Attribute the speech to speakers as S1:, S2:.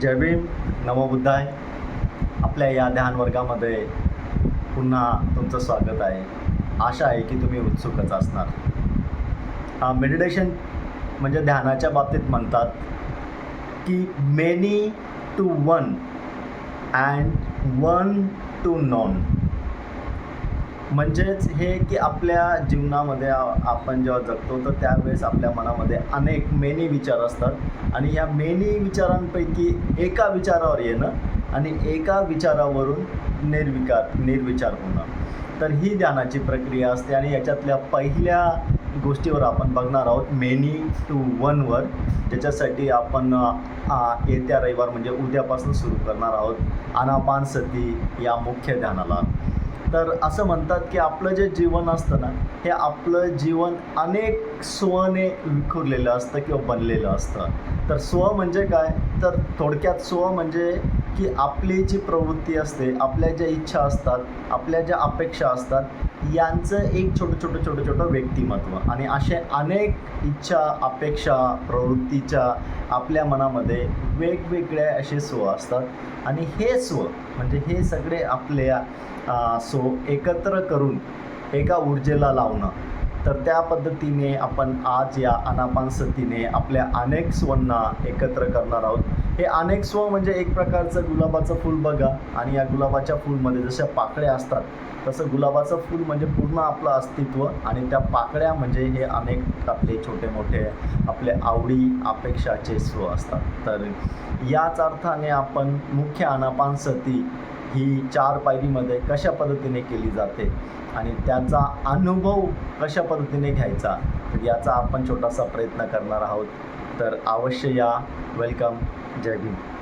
S1: जय भीम. नमोबुद्धाय आपल्या या ध्यान वर्गामध्ये पुन्हा तुमचं स्वागत आहे. आशा आहे की तुम्ही उत्सुकच असणार. मेडिटेशन म्हणजे ध्यानाच्या बाबतीत म्हणतात की many to one and one to non म्हणजेच हे की आपल्या जीवनामध्ये आपण जेव्हा जगतो तर त्यावेळेस आपल्या मनामध्ये अनेक मेनी विचार असतात. आणि ह्या मेनी विचारांपैकी एका विचारावर येणं आणि एका विचारावरून निर्विकार निर्विचार होणं. तर ही ध्यानाची प्रक्रिया असते आणि याच्यातल्या पहिल्या गोष्टीवर आपण बघणार आहोत मेनी टू वनवर त्याच्यासाठी आपण येत्या रविवार म्हणजे उद्यापासून सुरू करणार आहोत. अनापान सती या मुख्य ध्यानाला तर असं म्हणतात की आपलं जे जीवन असतं ना हे आपलं जीवन अनेक स्वने विखुरलेलं असतं किंवा बनलेलं असतं. तर स्व म्हणजे काय? तर थोडक्यात स्व म्हणजे की आपली जी प्रवृत्ती असते आपल्या ज्या इच्छा असतात आपल्या ज्या अपेक्षा असतात यांचं एक छोटं छोटं छोटं छोटं व्यक्तिमत्व. आणि असे अनेक इच्छा अपेक्षा प्रवृत्तीच्या आपल्या मनामध्ये वेगवेगळे असे स्व असतात. आणि हे स्व म्हणजे हे सगळे आपल्या स्व सो एकत्र करून एका ऊर्जेला लावणं. तर त्या पद्धतीने आपण आज या अनापानसतीने आपल्या अनेक स्वांना एकत्र करणार आहोत. हे अनेक स्व म्हणजे एक प्रकारचं गुलाबाचं फूल बघा आणि या गुलाबाच्या फूलमध्ये जशा पाकळ्या असतात तसं गुलाबाचं फूल म्हणजे पूर्ण आपलं अस्तित्व आणि त्या पाकळ्या म्हणजे हे अनेक आपले छोटे मोठे आपले आवडी अपेक्षाचे स्व असतात. तर याच अर्थाने आपण मुख्य अनापान सती ही चार पायरीमध्ये कशा पद्धतीने केली जाते आणि त्याचा अनुभव कशा पद्धतीने घ्यायचा याचा आपण छोटासा प्रयत्न करणार आहोत. तर अवश्य या. वेलकम जय भीम